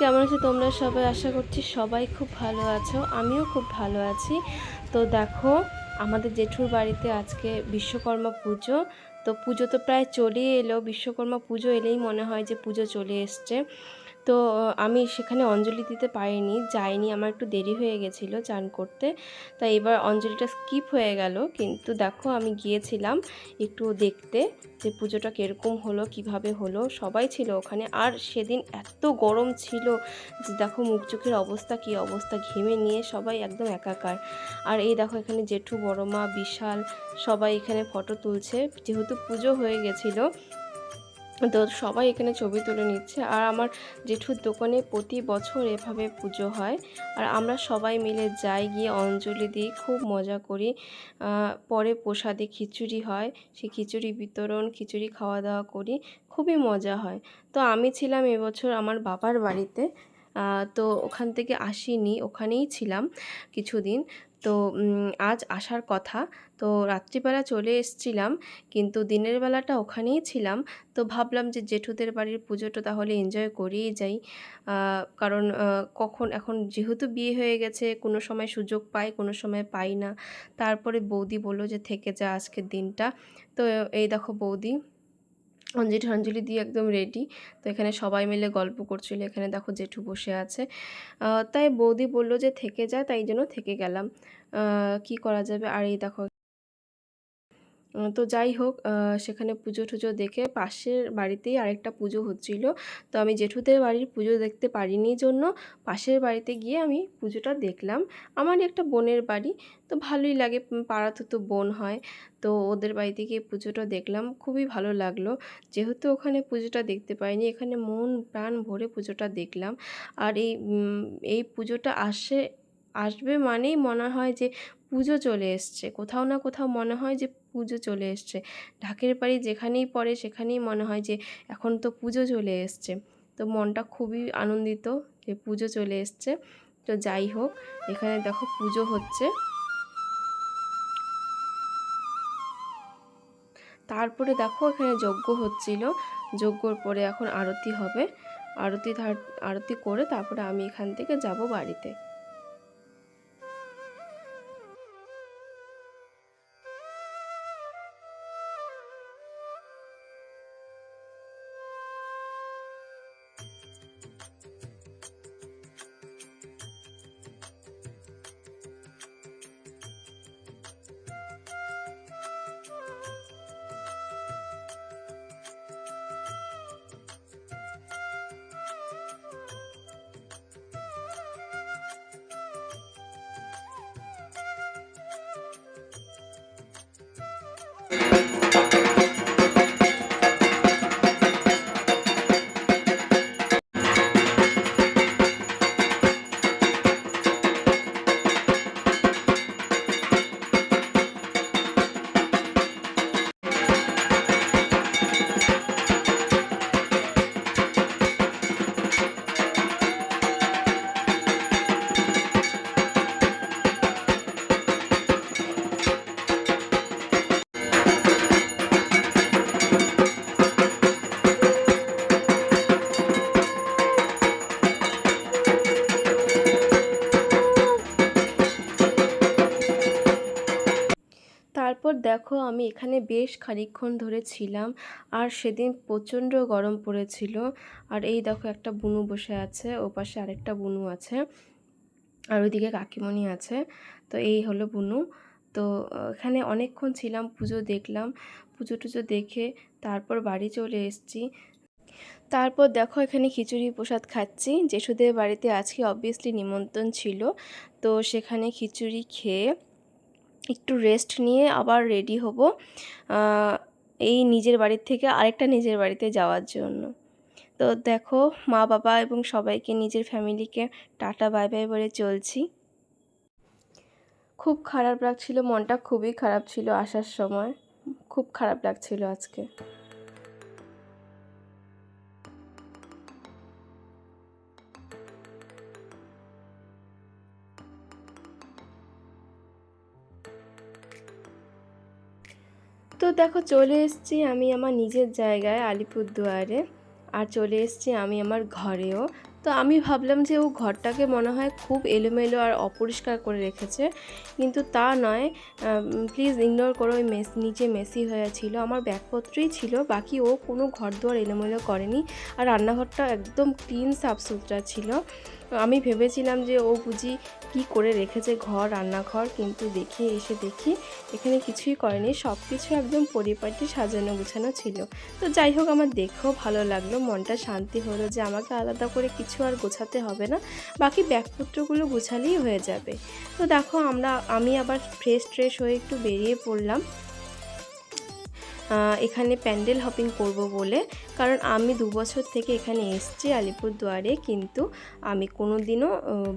কেমন আছো তোমরা সবাই? আশা করছি সবাই খুব ভালো আছো। আমিও খুব ভালো আছি। তো দেখো, আমাদের জেঠুর বাড়িতে আজকে বিশ্বকর্মা পুজো। তো পুজো তো প্রায় চলেই এলো। বিশ্বকর্মা পুজো এলেই মনে হয় যে পুজো চলে এসছে। তো আমি সেখানে অঞ্জলি দিতে পারিনি, যাইনি, আমার একটু দেরি হয়ে গেছিল চান করতে। তাই এবার অঞ্জলিটা স্কিপ হয়ে গেল, কিন্তু দেখো আমি গিয়েছিলাম একটু দেখতে যে পুজোটা কীরকম হলো, কীভাবে হলো, সবাই ছিল ওখানে। আর সেদিন এত গরম ছিল যে দেখো মুখ চোখের অবস্থা, কী অবস্থা, ঘেমে নিয়ে সবাই একদম একাকার। আর এই দেখো এখানে জেঠু, বড়মা, বিশাল সবাই এখানে ফটো তুলছে, যেহেতু পুজো হয়ে গেছিল তো সবাই এখানে ছবি তুলে নিচ্ছে। আর আমার জেঠুর দোকানে প্রতি বছর এভাবে পুজো হয়। আর আমরা সবাই মিলে যাই, গিয়ে অঞ্জলি দিই, খুব মজা করি। পরে প্রসাদে খিচুড়ি হয়, সেই খিচুড়ি বিতরণ, খিচুড়ি খাওয়া দাওয়া করি, খুবই মজা হয়। তো আমি ছিলাম এবছর আমার বাবার বাড়িতে। তো ওখান থেকে আসিনি, ওখানেই ছিলাম কিছুদিন। তো আজ আসার কথা। তো রাত্রিবেলা চলে এসছিলাম, কিন্তু দিনের বেলাটা ওখানেই ছিলাম। তো ভাবলাম যে জেঠুদের বাড়ির পুজোটা তাহলে এনজয় করেই যাই। কারণ কখন, এখন যেহেতু বিয়ে হয়ে গেছে, কোনো সময় সুযোগ পাই, কোনো সময় পাই না। তারপরে বৌদি বলল যে, থেকে যা আজকের দিনটা। তো এই দেখো বৌদি অঞ্জলি অঞ্জলি দিয়ে একদম রেডি তো এখানে সবাই মিলে গল্প করছিল, এখানে দেখো জেঠু বসে আছে। তাই বৌদি বলল যে, থেকে যায় তাই জন্য থেকে গেলাম। কি করা যাবে? আর এই দেখো তো যাই হোক সেখানে পুজো টুজো দেখে পাশের বাড়িতেই আরেকটা পুজো হচ্ছিল। তো আমি জেঠুদের বাড়ির পুজো দেখতে পারিনি জন্য পাশের বাড়িতে গিয়ে আমি পুজোটা দেখলাম। আমারই একটা বোনের বাড়ি, তো ভালোই লাগে পাড়াতে তো বোন হয়। তো ওদের বাড়িতে গিয়ে পুজোটা দেখলাম, খুবই ভালো লাগল। যেহেতু ওখানে পুজোটা দেখতে পাইনি, এখানে মন প্রাণ ভরে পুজোটা দেখলাম। আর এই এই পুজোটা আসে আসবে মানেই মনে হয় যে পুজো চলে এসছে। কোথাও না কোথাও মনে হয় যে পুজো চলে এসছে। ঢাকের বাড়ি যেখানেই পড়ে সেখানেই মনে হয় যে এখন তো পুজো চলে এসছে। তো মনটা খুবই আনন্দিত যে পুজো চলে এসছে। তো যাই হোক, এখানে দেখো পুজো হচ্ছে। তারপরে দেখো এখানে যজ্ঞ হচ্ছিল। যজ্ঞর পরে এখন আরতি হবে। আরতি আরতি করে তারপরে আমি এখান থেকে যাব বাড়িতে। এখানে বেশ খানিকক্ষণ ধরে ছিলাম, আর সেদিন প্রচণ্ড গরম পড়েছিল। আর এই দেখো একটা বুনু বসে আছে, ও পাশে আরেকটা বুনু আছে, আর ওইদিকে কাকিমণি আছে। তো এই হলো বুনু। তো এখানে অনেকক্ষণ ছিলাম, পুজো দেখলাম, পুজো টুজো দেখে তারপর বাড়ি চলে এসেছি। তারপর দেখো এখানে খিচুড়ি প্রসাদ খাচ্ছি। জেঠুদের বাড়িতে আজকে অবভিয়াসলি নিমন্ত্রণ ছিল। তো সেখানে খিচুড়ি খেয়ে একটু রেস্ট নিয়ে আবার রেডি হব এই নিজের বাড়ির থেকে আরেকটা নিজের বাড়িতে যাওয়ার জন্য। তো দেখো, মা, বাবা এবং সবাইকে, নিজের ফ্যামিলিকে টাটা বাই বাই বলে চলছি। খুব খারাপ লাগছিল, মনটা খুবই খারাপ ছিল আসার সময়। খুব খারাপ লাগছিল আজকে। তো দেখো চলে এসেছি আমি আমার নিজের জায়গায় আলিপুরদুয়ারে। আর চলে এসেছি আমি আমার ঘরেও। তো আমি ভাবলাম যে ও ঘরটাকে মনে হয় খুব এলোমেলো আর অপরিষ্কার করে রেখেছে। কিন্তু তা নয় প্লিজ ইগনোর করো, ওই মেস নিচে মেসি হয়েছিল আমার ব্যাগপত্রই ছিল, বাকি ও কোনো ঘর দুয়ার এলোমেলো করেনি। আর রান্নাঘরটা একদম ক্লিন সাফ সুতরা ছিল। আমি ভেবেছিলাম যে ও বুঝি কি করে রেখেছে ঘর, রান্নাঘর, কিন্তু দেখি, এসে দেখি এখানে কিছুই করেনি। সব কিছু একদম পরিপাটি, সাজানো, গুছানো ছিল। তো যাই হোক, আমার দেখেও ভালো লাগল। মনটা শান্তি হলো যে আমাকে আলাদা করে কিছু আর গোছাতে হবে না, বাকি ব্যাগপত্রগুলো গোছালেই হয়ে যাবে। তো দেখো আমরা, আমি আবার ফ্রেশ ট্রেশ হয়ে একটু বেরিয়ে পড়লাম। এখানে প্যান্ডেল হপিং করব বলে। কারণ আমি দু বছর থেকে এখানে এসছি আলিপুরদুয়ারে, কিন্তু আমি কোনো দিনও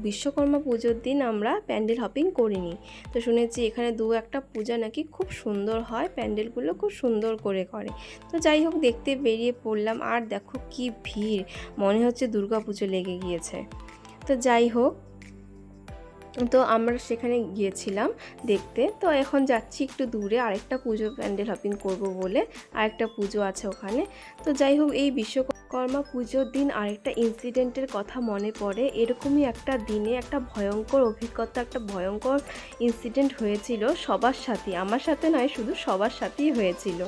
বিশ্বকর্মা পুজোর দিন আমরা প্যান্ডেল হপিং করিনি। তো শুনেছি এখানে দু একটা পূজা নাকি খুব সুন্দর হয়, প্যান্ডেলগুলো খুব সুন্দর করে করে। তো যাই হোক, দেখতে বেরিয়ে পড়লাম, আর দেখো কি ভিড়, মনে হচ্ছে দুর্গা পুজো লেগে গিয়েছে। তো যাই হোক তো আমরা সেখানে গিয়েছিলাম দেখতে। তো এখন যাচ্ছি একটু দূরে, আরেকটা পুজো প্যান্ডেল হপিং করব বলে আরেকটা পুজো আছে ওখানে। তো যাই হোক, এই বিশ্বকর্মা পুজোর দিন আরেকটা ইনসিডেন্টের কথা মনে পড়ে। এরকমই একটা দিনে একটা ভয়ঙ্কর অভিজ্ঞতা, একটা ভয়ঙ্কর ইনসিডেন্ট হয়েছিল সবার সাথে। আমার সাথে নয়, শুধু সবার সাথেই হয়েছিল।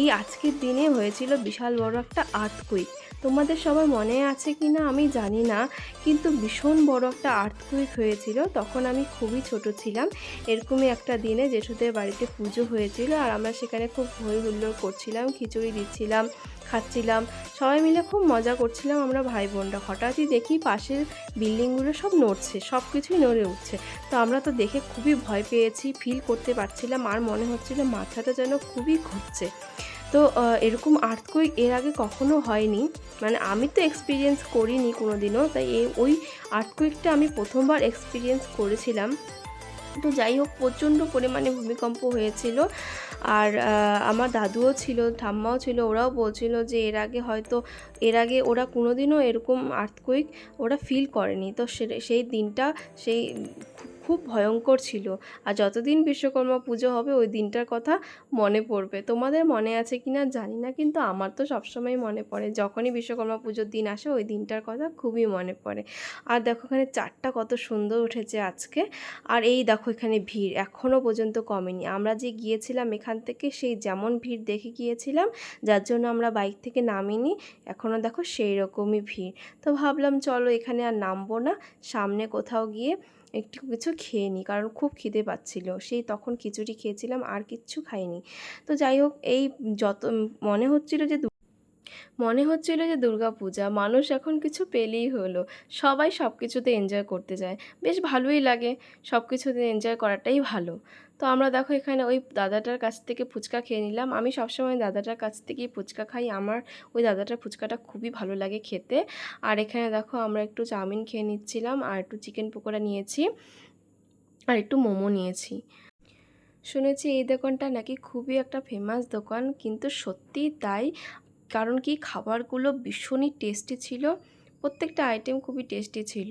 এই আজকের দিনে হয়েছিল বিশাল বড় একটা আর্থকুইক তোমাদের সবার মনে আছে কি না আমি জানি না, কিন্তু ভীষণ বড় একটা আর্থকুইক হয়েছিল। তখন আমি খুবই ছোট ছিলাম। এরকমই একটা দিনে জেঠুদের বাড়িতে পুজো হয়েছিল আর আমরা সেখানে খুব হই হুল্লোড় করছিলাম, খিচুড়ি দিচ্ছিলাম খাচ্ছিলাম। সবাই মিলে খুব মজা করছিলাম আমরা ভাই বোনরা হঠাৎই দেখি পাশের বিল্ডিংগুলো সব নড়ছে সব কিছুই নড়ে উঠছে। তো আমরা তো দেখে খুবই ভয় পেয়েছি ফিল করতে পারছিলাম। আর মনে হচ্ছিল মাথাটা যেন খুবই ঘুরছে। তো এরকম আর্থকুইক এর আগে কখনো হয়নি। মানে আমি তো এক্সপিরিয়েন্স করিনি কোনো দিনও তাই এই ওই আর্থকুইকটা আমি প্রথমবার এক্সপিরিয়েন্স করেছিলাম। তো যাই হোক, প্রচণ্ড পরিমাণে ভূমিকম্প হয়েছিল। আর আমার দাদুও ছিল, ঠাম্মাও ছিল, ওরাও বলছিল যে এর আগে হয়তো, এর আগে ওরা কোনোদিনও এরকম আর্থকুইক ওরা ফিল করেনি। তো সেই দিনটা, সেই খুব ভয়ঙ্কর ছিল। আর যতদিন বিশ্বকর্মা পুজো হবে, ওই দিনটার কথা মনে পড়বে। তোমাদের মনে আছে কি না জানি না, কিন্তু আমার তো সবসময় মনে পড়ে। যখনই বিশ্বকর্মা পুজোর দিন আসে, ওই দিনটার কথা খুবই মনে পড়ে। আর দেখো এখানে চারটা কত সুন্দর উঠেছে আজকে। আর এই দেখো এখানে ভিড় এখনও পর্যন্ত কমেনি। আমরা যে গিয়েছিলাম এখান থেকে, সেই যেমন ভিড় দেখে গিয়েছিলাম, যার জন্য আমরা বাইক থেকে নামিনি এখনও দেখো সেই রকমই ভিড়। তো ভাবলাম চলো এখানে আর নামবো না, সামনে কোথাও গিয়ে একটু কিছু খেয়ে নিই, কারণ খুব খিদে পাচ্ছিল। সেই তখন খিচুড়ি খেয়েছিলাম, আর কিচ্ছু খাইনি। তো যাই হোক, এই যত, মনে হচ্ছিল যে মনে হচ্ছিল যে দুর্গা পূজা মানুষ এখন কিছু পেলেই হলো। সবাই সব কিছুতে এনজয় করতে যায়। বেশ ভালোই লাগে সব কিছুতে এনজয় করাটাই ভালো। তো আমরা দেখো এখানে ওই দাদাটার কাছ থেকে ফুচকা খেয়ে নিলাম। আমি সবসময় দাদাটার কাছ থেকেই ফুচকা খাই। আমার ওই দাদাটার ফুচকাটা খুবই ভালো লাগে খেতে। আর এখানে দেখো আমরা একটু চাউমিন খেয়ে নিচ্ছিলাম আর একটু চিকেন পকোড়া নিয়েছি আর একটু মোমো নিয়েছি। শুনেছি এই দোকানটা নাকি খুবই একটা ফেমাস দোকান, কিন্তু সত্যিই তাই কারণ কি খাবারগুলো ভীষণই টেস্টি ছিল, প্রত্যেকটা আইটেম খুবই টেস্টি ছিল।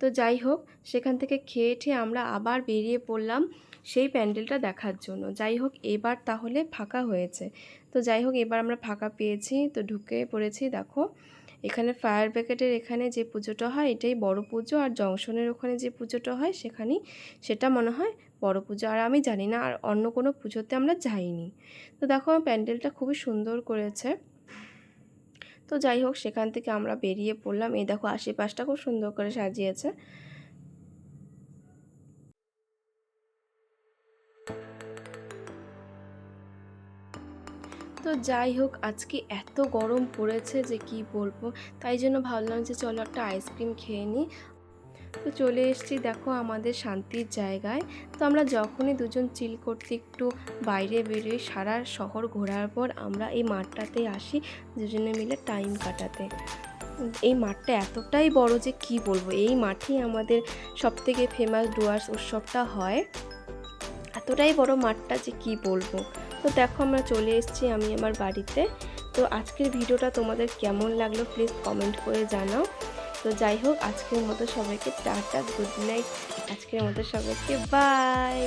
তো যাই হোক, সেখান থেকে খেয়ে ঠেয়ে আমরা আবার বেরিয়ে পড়লাম সেই প্যান্ডেলটা দেখার জন্য। যাই হোক, এবার তাহলে ফাঁকা হয়েছে। তো যাই হোক, এবার আমরা ফাঁকা পেয়েছি, তো ঢুকে পড়েছি, দেখো। এখানে ফায়ার ব্যাকেটের এখানে যে পুজোটা হয়, এটাই বড় পুজো, আর জংশনের ওখানে যে পুজোটা হয়, সেখানেই সেটা মনে হয় বড় পুজো। আর আমি জানি না, আর অন্য কোনো পুজোতে আমরা যাইনি। তো দেখো প্যান্ডেলটা খুবই সুন্দর করেছে। তো যাই হোক, সেখান থেকে আমরা বেরিয়ে পড়লাম। এই দেখো, আশেপাশটা খুব সুন্দর করে সাজিয়েছে। তো যাই হোক, আজকে এত গরম পড়েছে যে কি বলব? তাই জন্য ভাবলাম যে চলো একটা আইসক্রিম খেয়ে নিই। তো চলে এসেছি দেখো আমাদের শান্তির জায়গায়। তো আমরা যখনই দুজন চিল করতে একটু বাইরে বেরোই, সারা শহর ঘোরার পর আমরা এই মাঠটাতেই আসি, দুজনে মিলে টাইম কাটাতে। এই মাঠটা এতটাই বড় যে কি বলব? এই মাঠেই আমাদের সবথেকে ফেমাস ডুয়ার্স উৎসবটা হয়। এতটাই বড় মাঠটা যে কি বলব? তো দেখো আমরা চলে এসেছি আমি আমার বাড়িতে। তো আজকের ভিডিওটা তোমাদের কেমন লাগল? প্লিজ কমেন্ট করে জানাও। তো যাই হোক আজকের মতো সবাইকে টাটা গুড নাইট আজকের মতো সবাইকে বাই